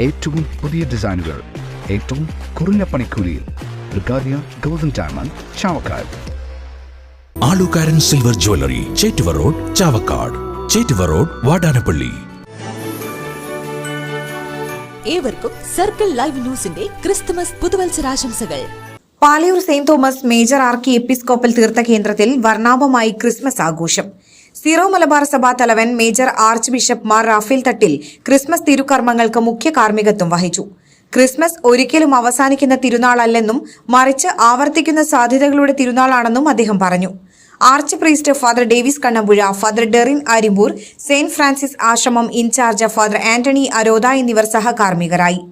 ഏറ്റവും പുതിയ ഡിസൈനുകൾ ഏറ്റവും കുറഞ്ഞ പണിക്കൂലിയിൽ ബ്രിഗാദിയ golden diamond Chavakkad. Alukkaran silver jewellery Chettuva road Chavakkad. Chettuva road Vadanappally. ഏവർക്കും സർക്കിൾ ലൈവ് ന്യൂസിന്റെ Christmas പുതുവത്സരാശംസകൾ. Palayur saint Thomas major archiepiscopal തീർത്ഥ കേന്ദ്രത്തിൽ വർണാഭമായി ക്രിസ്മസ് ആഘോഷം. സീറോ മലബാർ സഭാ തലവൻ major archbishop Mar Raphael Thattil Christmas തിരുകർമ്മങ്ങൾക്ക് മുഖ്യ കാർമ്മികത്വം വഹിച്ചു. ക്രിസ്മസ് ഒരിക്കലും അവസാനിക്കുന്ന തിരുനാളല്ലെന്നും മറിച്ച് ആവർത്തിക്കുന്ന സാധ്യതകളുടെ തിരുനാളാണെന്നും അദ്ദേഹം പറഞ്ഞു. Archpriest father Davis Kannampuzha father Derin Arimpur saint Francis ആശ്രമം in charge father Antony Aroda എന്നിവർ സഹകാർമ്മികരായി.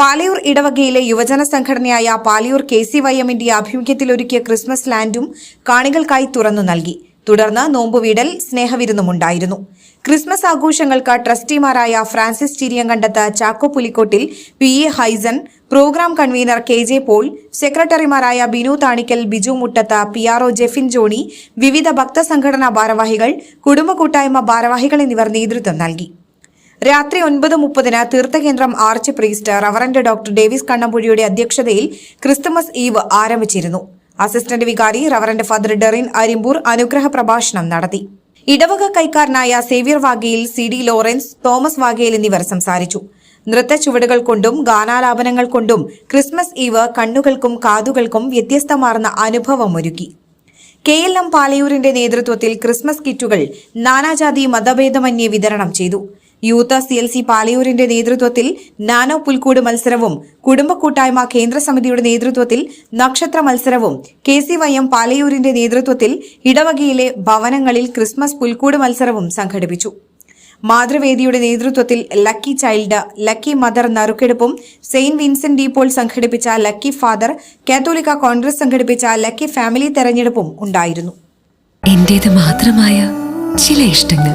പാലയൂർ ഇടവകയിലെ യുവജന സംഘടനയായ പാലയൂർ കെ സി വൈ എമ്മിന്റെ ആഭിമുഖ്യത്തിലൊരുക്കിയ ക്രിസ്മസ് ലാൻഡും കാണികൾക്കായി തുറന്നു നൽകി. തുടർന്ന് നോമ്പുവീടൽ സ്നേഹവിരുന്നുമുണ്ടായിരുന്നു. ക്രിസ്മസ് ആഘോഷങ്ങൾക്ക് ട്രസ്റ്റിമാരായ Francis Chiriyankandath Chacko Pulikottil P. A. Haisan programme convener K. J. Paul സെക്രട്ടറിമാരായ Binu Thanikkal Biju Muttath P. R. O. Jefin Johny വിവിധ ഭക്തസംഘടനാ ഭാരവാഹികൾ കുടുംബ കൂട്ടായ്മ ഭാരവാഹികൾ എന്നിവർ നേതൃത്വം നൽകി. രാത്രി ഒൻപത് മുപ്പതിന് തീർത്ഥകേന്ദ്രം archpriest reverend doctor Davis കണ്ണമ്പുഴിയുടെ അധ്യക്ഷതയിൽ ക്രിസ്തുമസ് ഈവ് ആരംഭിച്ചിരുന്നു. അസിസ്റ്റന്റ് വികാരി റവറന്റ് ഫാദർ ഡെറിൻ അരിമ്പൂർ അനുഗ്രഹ പ്രഭാഷണം നടത്തി. ഇടവക കൈക്കാരനായ Xavier Vagayil C D Lawrence Thomas Vagayil എന്നിവർ സംസാരിച്ചു. നൃത്ത ചുവടുകൾ കൊണ്ടും ഗാനാലാപനങ്ങൾ കൊണ്ടും ക്രിസ്മസ് ഈവ് കണ്ണുകൾക്കും കാതുകൾക്കും വ്യത്യസ്തമാർന്ന അനുഭവമൊരുക്കി. കെ എൽ എം പാലയൂരിന്റെ നേതൃത്വത്തിൽ ക്രിസ്മസ് കിറ്റുകൾ നാനാജാതി മതഭേദമന്യേ വിതരണം ചെയ്തു. യൂത്ത് സി എൽ സി പാലയൂരിന്റെ നേതൃത്വത്തിൽ നാനോ പുൽക്കൂട് മത്സരവും കുടുംബ കൂട്ടായ്മ കേന്ദ്ര സമിതിയുടെ നേതൃത്വത്തിൽ നക്ഷത്ര മത്സരവും കെ സി വൈ എം പാലയൂരിന്റെ നേതൃത്വത്തിൽ ഇടവകയിലെ ഭവനങ്ങളിൽ ക്രിസ്മസ് പുൽക്കൂട് മത്സരവും സംഘടിപ്പിച്ചു. മാതൃവേദിയുടെ നേതൃത്വത്തിൽ ലക്കി ചൈൽഡ് ലക്കി മദർ നറുക്കെടുപ്പും സെയിന്റ് വിൻസെന്റ് ഡി പോൾ സംഘടിപ്പിച്ച ലക്കി ഫാദർ കാത്തോലിക്ക കോൺഗ്രസ് സംഘടിപ്പിച്ച ലക്കി ഫാമിലി തെരഞ്ഞെടുപ്പും ഉണ്ടായിരുന്നു. എന്റേത് മാത്രമായ ചില ഇഷ്ടങ്ങൾ.